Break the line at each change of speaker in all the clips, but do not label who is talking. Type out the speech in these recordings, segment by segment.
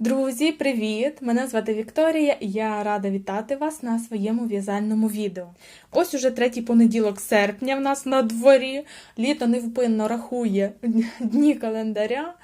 Друзі, привіт! Мене звати Вікторія і я рада вітати вас на своєму в'язальному відео. Ось уже третій понеділок серпня в нас на дворі. Літо невпинно рахує дні календаря.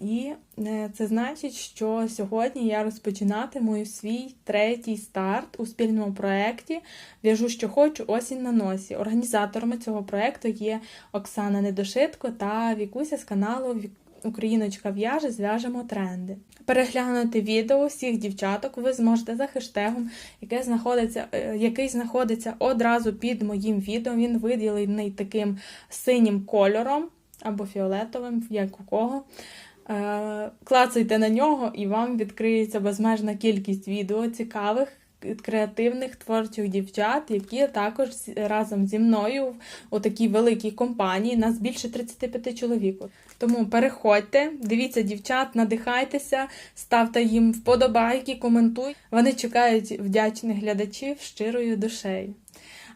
І е, це значить, що сьогодні я розпочинатиму свій третій старт у спільному проєкті В'яжу, що хочу, осінь на носі. Організаторами цього проєкту є Оксана Недошитко та Вікуся з каналу Україночка в'яже, зв'яжемо тренди. Переглянути відео всіх дівчаток ви зможете за хештегом, яке знаходиться, е, який знаходиться одразу під моїм відео. Він виділений таким синім кольором або фіолетовим, як у кого. Е, Клацайте на нього, і вам відкриється безмежна кількість відео цікавих, креативних творчих дівчат, які також разом зі мною у такій великій компанії. Нас більше 35 чоловік. Тому переходьте, дивіться дівчат, надихайтеся, ставте їм вподобайки, коментуйте. Вони чекають вдячних глядачів щирою душею.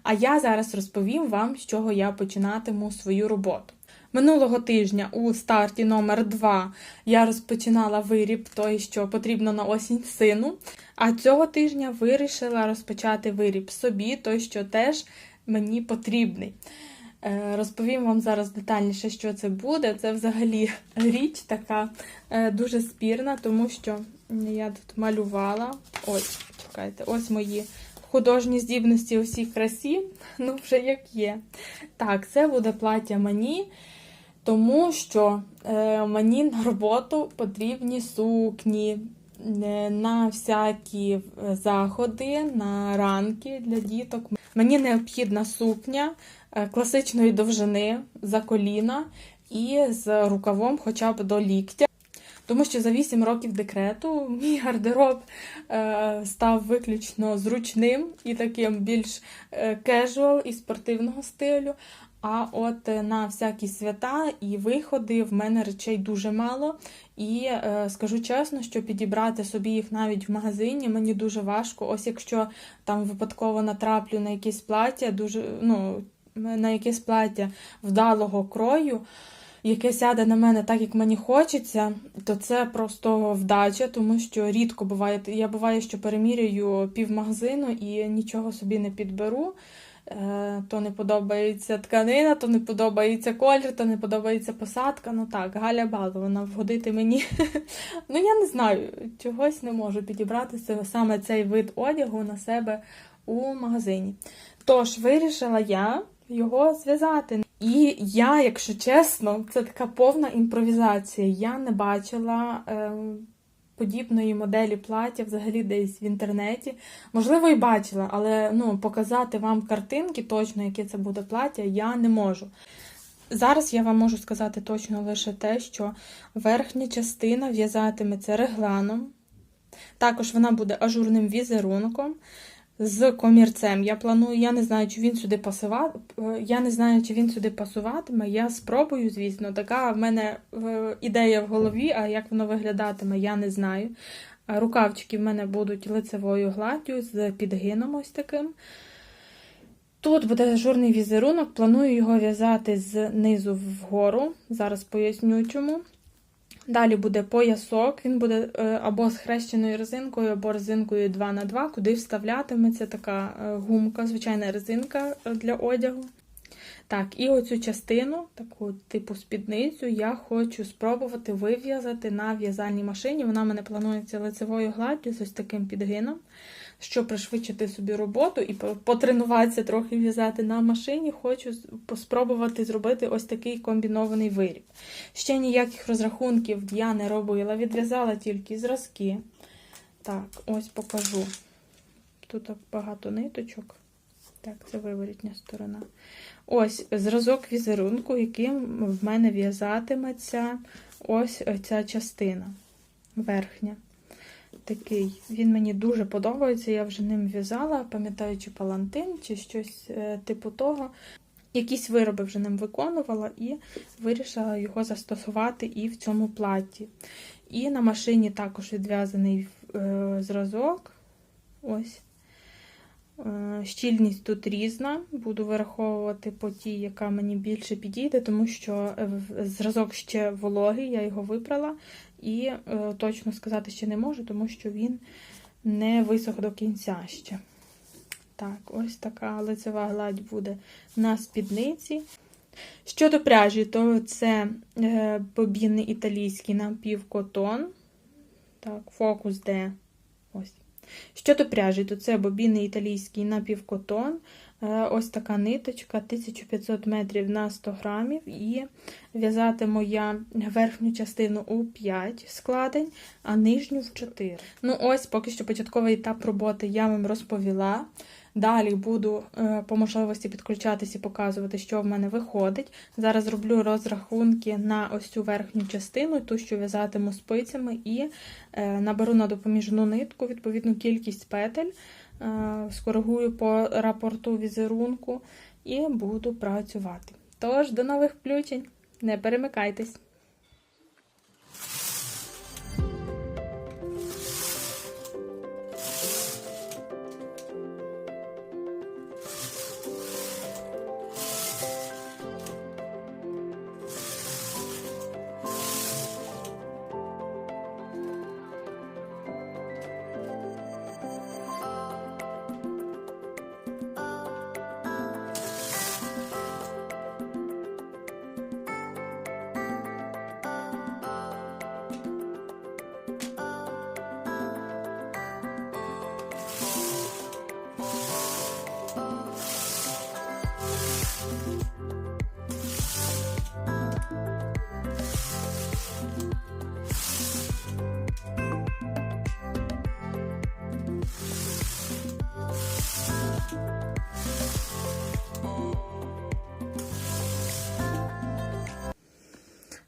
А я зараз розповім вам, з чого я починатиму свою роботу. Минулого тижня у старті номер 2 я розпочинала виріб той, що потрібно на осінь сину. А цього тижня вирішила розпочати виріб собі, той, що теж мені потрібний. Е, Розповім вам зараз детальніше, що це буде. Це взагалі річ така е, дуже спірна, тому що я тут малювала. Ось, чекайте, ось мої художні здібності у всій красі. Ну, вже як є. Так, це буде плаття мені, тому що е, мені на роботу потрібні сукні. е, На всякі е, заходи, на ранки для діток. Мені необхідна сукня е, класичної довжини за коліна і з рукавом хоча б до ліктя. Тому що за 8 років декрету мій гардероб е, став виключно зручним і таким більш кежуал і спортивного стилю. А от е, на всякі свята і виходи в мене речей дуже мало. І е, скажу чесно, що підібрати собі їх навіть в магазині мені дуже важко. Ось якщо там випадково натраплю на якесь плаття, дуже ну, на якесь плаття вдалого крою, яке сяде на мене так, як мені хочеться, то це просто вдача, тому що рідко буває. Я буває, що перемірюю півмагазину і нічого собі не підберу. Е, То не подобається тканина, то не подобається колір, то не подобається посадка. Ну так, Галя Балована вгодити мені. Ну я не знаю, чогось не можу підібрати саме цей вид одягу на себе у магазині. Тож вирішила я його зв'язати. І я, якщо чесно, це така повна імпровізація. Я не бачила е, подібної моделі плаття взагалі десь в інтернеті. Можливо, і бачила, але ну, показати вам картинки точно, яке це буде плаття, я не можу. Зараз я вам можу сказати точно лише те, що верхня частина в'язатиметься регланом. Також вона буде ажурним візерунком з комірцем. Я планую, я не знаю, чи він сюди пасува... е, Я не знаю, чи він сюди пасуватиме. Я спробую, звісно. Така в мене е, ідея в голові, а як воно виглядатиме, я не знаю. Рукавчики в мене будуть лицевою гладдю з підгином ось таким. Тут буде ажурний візерунок, планую його в'язати знизу вгору. Зараз поясню чому. Далі буде поясок, він буде е, або з хрещеною резинкою, або резинкою 2х2, куди вставлятиметься така е, гумка, звичайна резинка е, для одягу. Так, і оцю частину, таку типу спідницю, я хочу спробувати вив'язати на в'язальній машині. Вона в мене планується лицевою гладдю з ось таким підгином, щоб пришвидшити собі роботу і потренуватися трохи в'язати на машині. Хочу спробувати зробити ось такий комбінований виріб. Ще ніяких розрахунків я не робила, відв'язала тільки зразки. Так, ось покажу. Тут багато ниточок. Так, це виворітня сторона. Ось зразок візерунку, яким в мене в'язатиметься ось ця частина верхня. Такий. Він мені дуже подобається, я вже ним в'язала, пам'ятаючи палантин чи щось е, типу того. Якісь вироби вже ним виконувала і вирішила його застосувати і в цьому платі. І на машині також відв'язаний е, зразок. Ось. Е, Щільність тут різна. Буду вираховувати по тій, яка мені більше підійде, тому що е, зразок ще вологий, я його випрала, і е, точно сказати ще не можу, тому що він не висох до кінця ще. Так, ось така лицева гладь буде на спідниці. Щодо пряжі, то це бобіни італійські напівкотон. Так, фокус де. Щодо пряжі, то це бобіни італійський напівкотон. півкотон. Ось така ниточка 1500 метрів на 100 грамів. І в'язатиму я верхню частину у 5 складень, а нижню в 4. Ну, ось поки що початковий етап роботи я вам розповіла. Далі буду е, по можливості підключатися і показувати, що в мене виходить. Зараз роблю розрахунки на ось цю верхню частину, ту, що в'язатиму спицями, і е, наберу на допоміжну нитку відповідну кількість петель, е, скоригую по рапорту візерунку і буду працювати. Тож, до нових включень, не перемикайтесь!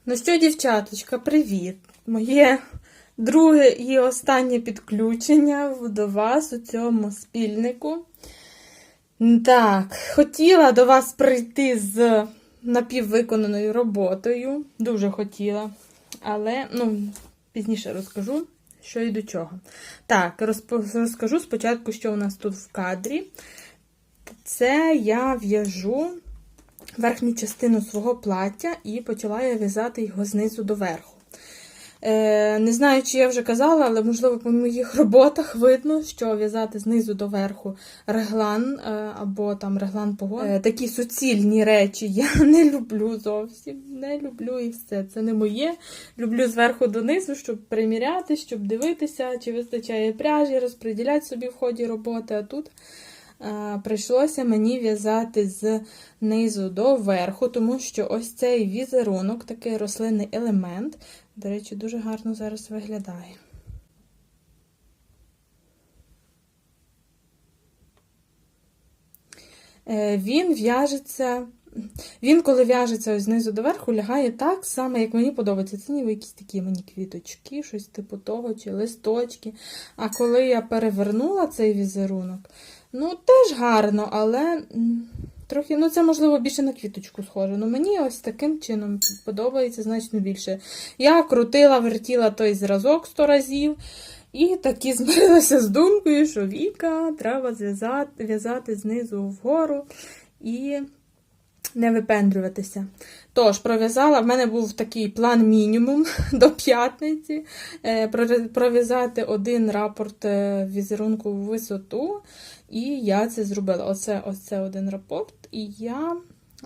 Ну що, дівчаточка, привіт! Моє друге і останнє підключення до вас у цьому спільнику. Так, хотіла до вас прийти з напіввиконаною роботою. Дуже хотіла. Але, ну, пізніше розкажу, що і до чого. Так, розкажу спочатку, що у нас тут в кадрі. Це я в'яжу верхню частину свого плаття і почала я в'язати його знизу до верху. Е, не знаю, чи я вже казала, але можливо по моїх роботах видно, що в'язати знизу до верху реглан е, або там реглан погон. Е, такі суцільні речі я не люблю зовсім. Не люблю і все. Це не моє. Люблю зверху донизу, щоб приміряти, щоб дивитися, чи вистачає пряжі, розподіляти собі в ході роботи. А тут прийшлося мені в'язати з низу до верху, тому що ось цей візерунок, такий рослинний елемент, до речі, дуже гарно зараз виглядає. Е, Він в'яжеться. Він, коли в'яжеться ось знизу до верху, лягає так само, як мені подобається. Це ніби якісь такі мені квіточки, щось типу того, чи листочки. А коли я перевернула цей візерунок, ну, теж гарно, але трохи, ну, це, можливо, більше на квіточку схоже. Ну, мені ось таким чином подобається значно більше. Я крутила, вертіла той зразок сто разів. І таки змирилася з думкою, що Віка треба зв'язати, в'язати знизу вгору і не випендрюватися. Тож, пров'язала, в мене був такий план мінімум до п'ятниці. е, Пров'язати один рапорт е, візерунку в висоту. І я це зробила. Оце, ось це один рапорт. І я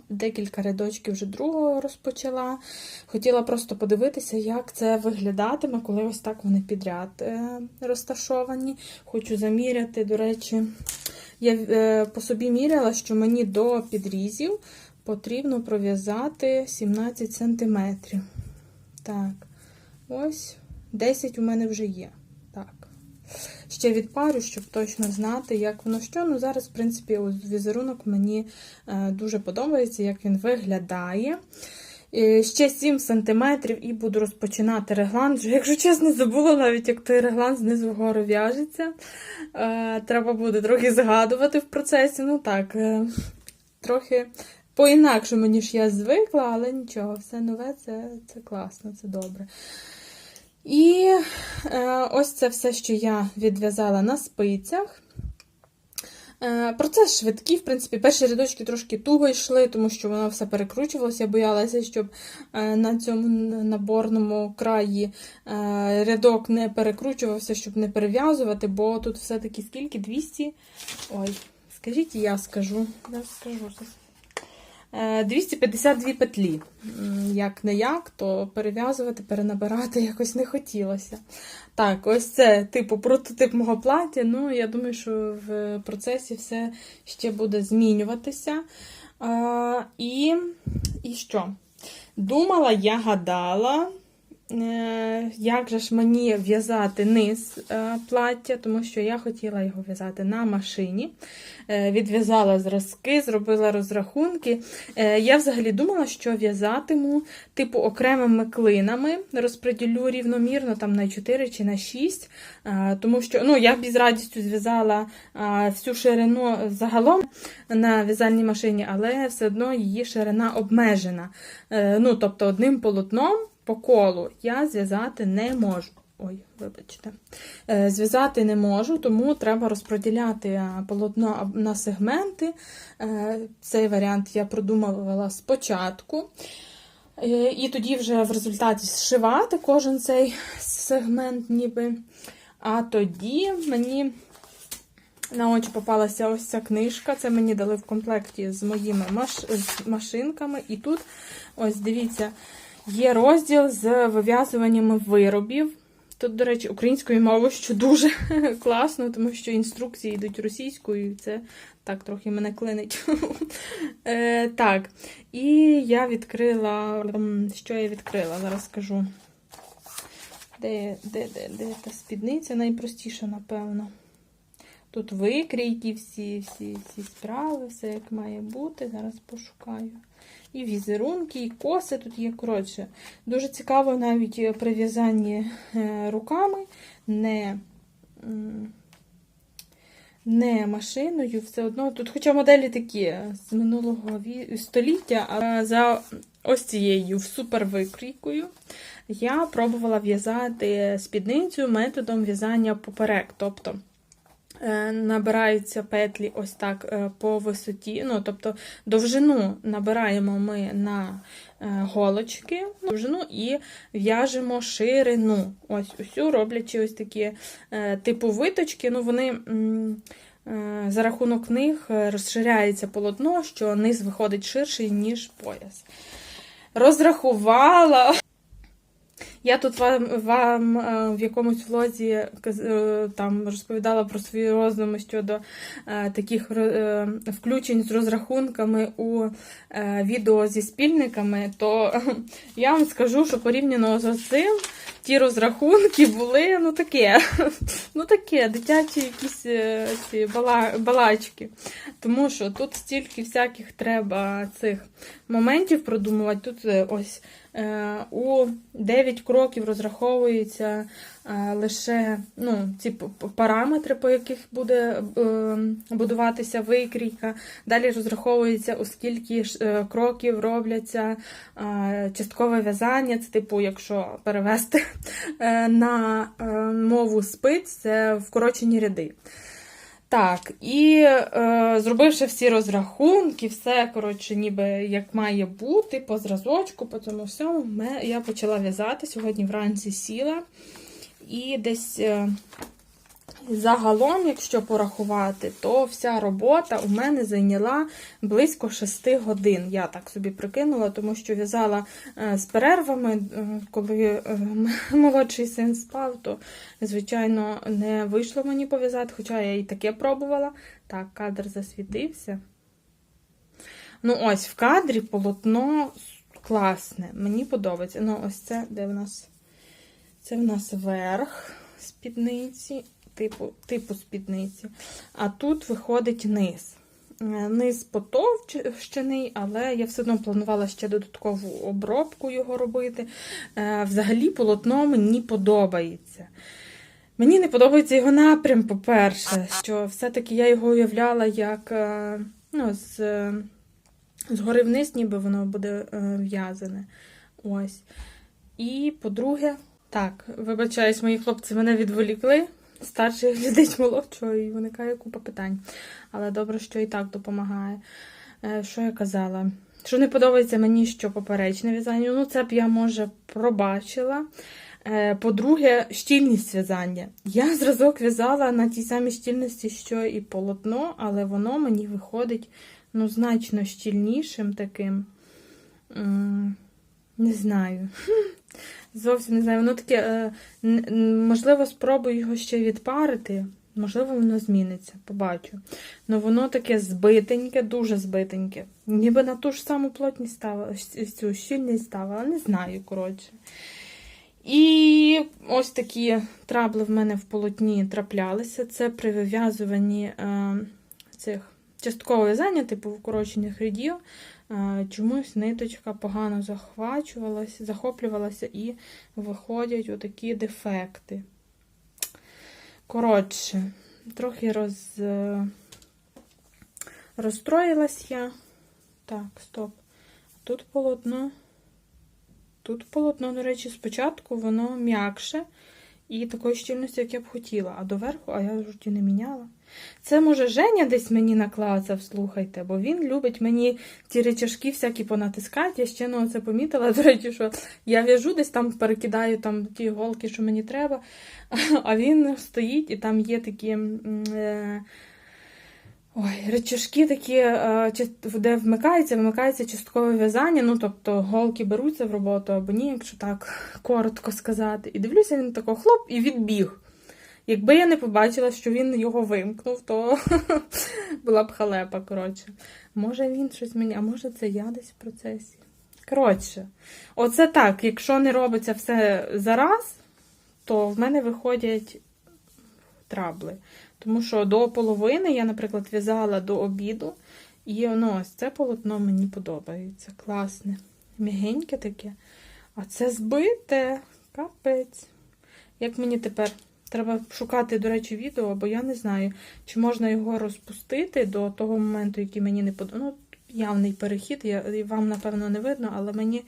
декілька рядочків вже другого розпочала. Хотіла просто подивитися, як це виглядатиме, коли ось так вони підряд е, розташовані. Хочу заміряти, до речі, я по собі міряла, що мені до підрізів потрібно пров'язати 17 см. Так, ось 10 у мене вже є. Так. Ще відпарю, щоб точно знати, як воно що. Ну, зараз, в принципі, ось візерунок мені е, дуже подобається, як він виглядає. Ще 7 см і буду розпочинати реглан. Якщо чесно, забула навіть, як той реглан знизу вгору в'яжеться. Е, Треба буде трохи згадувати в процесі. Ну так, е, трохи по-інакшому, ніж я звикла, але нічого, все нове це, це класно, це добре. І е, ось це все, що я відв'язала на спицях. Е, Процес швидкий, в принципі, перші рядочки трошки туго йшли, тому що воно все перекручувалося. Я боялася, щоб е, на цьому наборному краї е, рядок не перекручувався, щоб не перев'язувати, бо тут все-таки скільки? 200. Ой, скажіть, я скажу. Я скажу 252 петлі. Як не як, то перев'язувати, перенабирати якось не хотілося. Так, ось це, типу, прототип мого плаття. Ну, я думаю, що в процесі все ще буде змінюватися. А, і, і що? Думала, я гадала, е, як же ж мені в'язати низ е, плаття, тому що я хотіла його в'язати на машині. Е, Відв'язала зразки, зробила розрахунки. Е, Я взагалі думала, що в'язатиму типу окремими клинами, розподілю рівномірно там на 4 чи на 6, е, тому що ну, я б із радістю зв'язала е, всю ширину загалом на в'язальній машині, але все одно її ширина обмежена. Е, Ну, тобто одним полотном по колу я зв'язати не можу. Ой, вибачте. Е, Зв'язати не можу, тому треба розподіляти е, полотно на сегменти. Е, Цей варіант я продумувала спочатку. І тоді вже в результаті зшивати кожен цей сегмент, ніби. А тоді мені на очі попалася ось ця книжка. Це мені дали в комплекті з моїми машинками. І тут, ось дивіться, є розділ з вив'язуваннями виробів. Тут, до речі, українською мовою, що дуже класно, тому що інструкції йдуть російською, і це так трохи мене клинить. Е, так, і я відкрила. Що я відкрила? Зараз скажу. Де, де, де, де та спідниця найпростіша, напевно. Тут викрійки, всі, всі, всі справи, все як має бути. Зараз пошукаю. І візерунки, і коси тут є. Коротше, дуже цікаво навіть е, при в'язанні е, руками, не, не машиною, все одно. Тут, хоча моделі такі з минулого століття, а за ось цією супервикрійкою я пробувала в'язати спідницю методом в'язання поперек. Тобто е, набираються петлі ось так е, по висоті, ну, тобто довжину набираємо ми на е, голочки, довжину і в'яжемо ширину. Ось усю роблячи ось такі е, типу виточки, ну вони. е, За рахунок них е, розширяється полотно, що низ виходить ширший, ніж пояс. Розрахувала. Я тут вам, вам е, в якомусь влозі е, там розповідала про свої роздуми щодо е, таких включень з розрахунками у відео зі спільниками, то я вам скажу, що порівняно з цим ті розрахунки були ну таке, ну таке, дитячі якісь е, ці бала, балачки. Тому що тут стільки всяких треба цих моментів продумувати. Тут е, ось е, у 9 кроків розраховуються е, лише ну, ці параметри, по яких буде е, будуватися викрійка. Далі розраховується, у скільки ж, е, кроків робляться часткове в'язання. Це типу, якщо перевести е, на мову спиць, це вкорочені ряди. Так, і е, зробивши всі розрахунки, все, коротше, ніби як має бути, по зразочку, по цьому всьому, я почала в'язати. Сьогодні вранці сіла. І десь е, загалом, якщо порахувати, то вся робота у мене зайняла близько 6 годин. Я так собі прикинула, тому що в'язала е, з перервами, е, коли молодший син спав, то, звичайно, не вийшло мені пов'язати, хоча я і таке пробувала. Так, кадр засвітився. Ну, ось в кадрі полотно класне, мені подобається. Ну, ось це, де в нас. Це в нас верх спідниці, типу, типу спідниці. А тут виходить низ. Е, Низ потовщений, але я все одно планувала ще додаткову обробку його робити. Е, Взагалі, полотно мені подобається. Мені не подобається його напрям, по-перше, що все-таки я його уявляла як е, ну, з, згори вниз, ніби воно буде в'язане. Ось. І, по-друге, так, вибачаюсь, мої хлопці мене відволікли. старший глядить молодшого і виникає купа питань. Але добре, що і так допомагає. Е, Що я казала? Що не подобається мені, що поперечне в'язання. Ну, це б я, може, пробачила. Е, По-друге, щільність в'язання. Я зразок в'язала на тій самій щільності, що і полотно, але воно мені виходить ну, значно щільнішим таким. Не знаю. Зовсім не знаю. Воно таке, е, можливо, спробую його ще відпарити. Можливо, воно зміниться, побачу. Ну воно таке збитеньке, дуже збитеньке. Ніби на ту ж саму плотність ставила, цю щільність ставила, не знаю, коротше. І ось такі трабли в мене в полотні траплялися. Це при вив'язуванні е, цих частково в'язання, типу вкорочених рядів. Е, чомусь ниточка погано захвачувалася, захоплювалася і виходять отакі дефекти. Коротше, трохи роз, е, розстроїлась я. Так, стоп. Тут полотно. Тут полотно, до речі, спочатку воно м'якше і такої щільності, як я б хотіла. А доверху, а я в житті не міняла. Це, може, Женя десь мені наклацав, слухайте, бо він любить мені ті речашки всякі понатискати. Я ще ну, це помітила, до речі, що я в'яжу десь там, перекидаю там ті голки, що мені треба. А він стоїть і там є такі. Е, Ой, речашки такі, е, де вмикається, вимикається часткове в'язання, ну тобто голки беруться в роботу або ні, якщо так коротко сказати. І дивлюся, він тако хлоп і відбіг. Якби я не побачила, що він його вимкнув, то була б халепа, коротше. Може він щось мені, а може це я десь в процесі. Коротше, оце так, якщо не робиться все зараз, то в мене виходять трабли. Тому що до половини я, наприклад, в'язала до обіду, і ну, ось це полотно мені подобається. Класне. Мігеньке таке. А це збите. Капець. Як мені тепер? Треба шукати, до речі, відео, бо я не знаю, чи можна його розпустити до того моменту, який мені не подобається. Ну, явний перехід, я, вам, напевно, не видно, але мені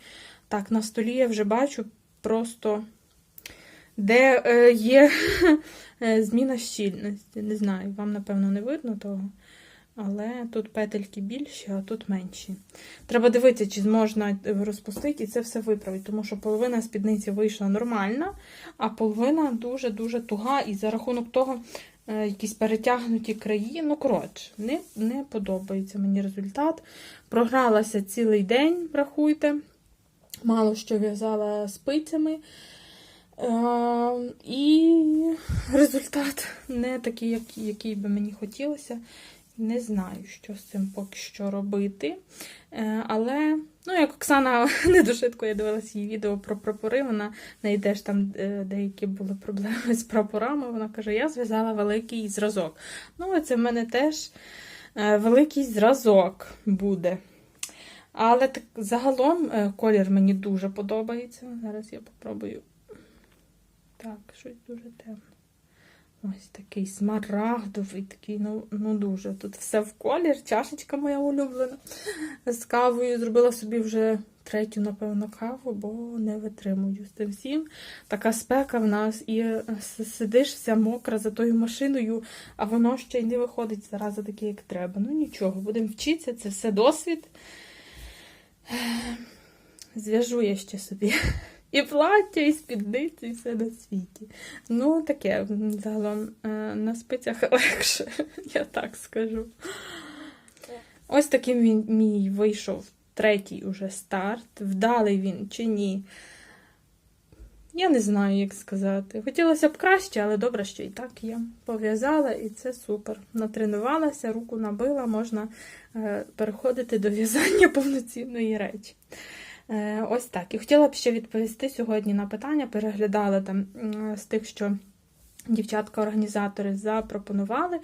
так на столі я вже бачу просто, де е, є е, зміна щільності. Не знаю, вам, напевно, не видно того. Але тут петельки більші, а тут менші. Треба дивитися, чи можна розпустити і це все виправити, тому що половина спідниці вийшла нормальна, а половина дуже-дуже туга, і за рахунок того е, якісь перетягнуті краї. Ну, коротше, не, не подобається мені результат. Програлася цілий день, рахуйте. Мало що в'язала спицями. Е, і результат не такий, який би мені хотілося. Не знаю, що з цим поки що робити. Е, Але, ну, як Оксана не дуже швидко я дивилася її відео про прапори, вона в неї теж там е, деякі були проблеми з прапорами. Вона каже: я зв'язала великий зразок. Ну, це в мене теж е, великий зразок буде. Але так, загалом колір мені дуже подобається. Зараз я попробую. Так, щось дуже темно. Ось такий смарагдовий, такий, ну, ну дуже. Тут все в колір, чашечка моя улюблена. З кавою зробила собі вже третю, напевно, каву, бо не витримую з цим всім. Така спека в нас, і е, сидиш вся мокра за тою машиною, а воно ще й не виходить зараза таке, як треба. Ну нічого, будемо вчитися, це все досвід. Зв'яжу я ще собі. І плаття, і спідницю, і все на світі. Ну, таке, загалом е, на спицях легше, я так скажу. Ось таким він мій вийшов третій уже старт. Вдалий він чи ні. Я не знаю, як сказати. Хотілося б краще, але добре, що і так є. Пов'язала, і це супер. Натренувалася, руку набила, можна е, переходити до в'язання повноцінної речі. Е, Ось так. І хотіла б ще відповісти сьогодні на питання. Переглядала там з тих, що дівчатка-організатори запропонували.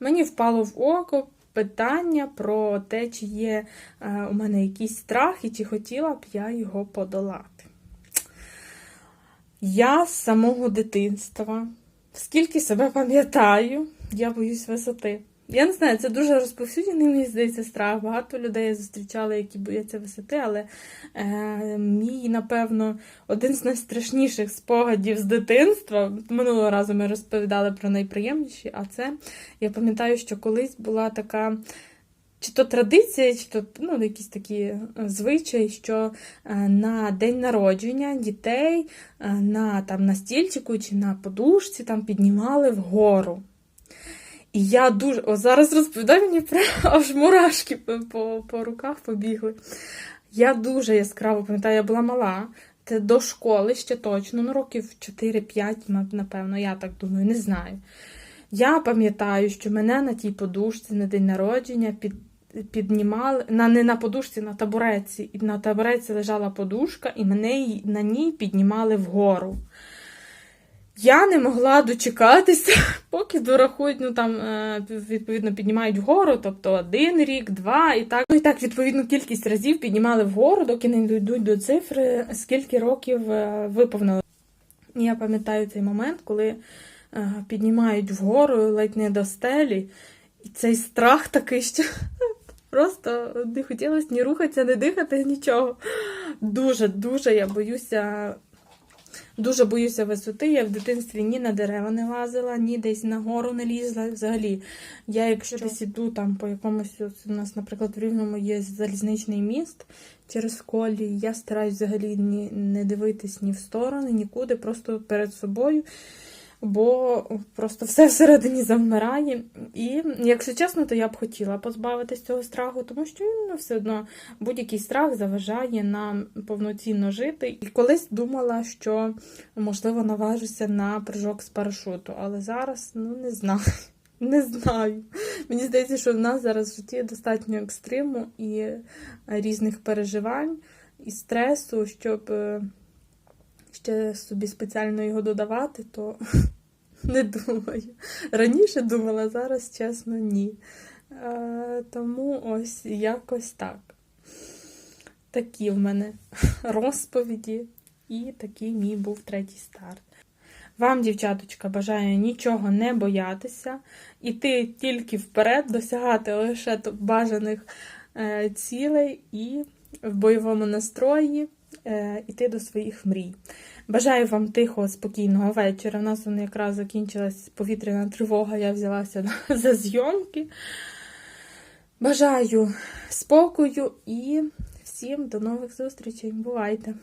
Мені впало в око питання про те, чи є е, у мене якийсь страх і чи хотіла б я його подолати. Я з самого дитинства, скільки себе пам'ятаю, я боюсь висоти. Я не знаю, це дуже розповсюджений, мені здається, страх. Багато людей я зустрічала, які бояться висоти, але е, мій, напевно, один з найстрашніших спогадів з дитинства. Минулого разу ми розповідали про найприємніші, а це я пам'ятаю, що колись була така. Чи то традиція, чи то ну, якісь такі е, звичаї, що е, на день народження дітей е, на, там, на стільчику чи на подушці там піднімали вгору. І я дуже. О, зараз розповідаю мені про аж мурашки по, по, руках побігли. Я дуже яскраво пам'ятаю, я була мала. Це до школи ще точно, ну років 4-5, напевно, я так думаю, не знаю. Я пам'ятаю, що мене на тій подушці на день народження під, піднімали, на, не на подушці, на табуреці. І на табуреці лежала подушка, і мене на ній піднімали вгору. Я не могла дочекатися, поки дорахують, ну там е, відповідно піднімають вгору, тобто один рік, два, і так. Ну і так, відповідно, кількість разів піднімали вгору, доки не дійдуть до цифри, скільки років е, виповнили. Я пам'ятаю цей момент, коли е, піднімають вгору ледь не до стелі, і цей страх такий, що просто не хотілося ні рухатися, ні дихати, нічого. Дуже, дуже я боюся. Дуже боюся висоти. Я в дитинстві ні на дерева не лазила, ні десь на гору не лізла. Взагалі, я якщо десь іду там по якомусь, у нас, наприклад, в Рівному є залізничний міст через колії, я стараюсь взагалі ні, не дивитись ні в сторони, нікуди, просто перед собою. Бо просто все всередині завмирає. І, якщо чесно, то я б хотіла позбавитись цього страху, тому що він ну, все одно будь-який страх заважає нам повноцінно жити. І колись думала, що можливо наважуся на прыжок з парашуту, але зараз ну не знаю. Не знаю. Мені здається, що в нас зараз в житті достатньо екстриму і різних переживань і стресу, щоб е, ще собі спеціально його додавати, то не думаю. Раніше думала, зараз чесно, ні. Е, Тому ось якось так. Такі в мене розповіді, і такий мій був третій старт. Вам, дівчаточка, бажаю нічого не боятися, іти тільки вперед, досягати лише бажаних е, цілей і в бойовому настрої е, іти до своїх мрій. Бажаю вам тихого, спокійного вечора. У нас вона якраз закінчилась повітряна тривога, я взялася за зйомки. Бажаю спокою і всім до нових зустрічей. Бувайте!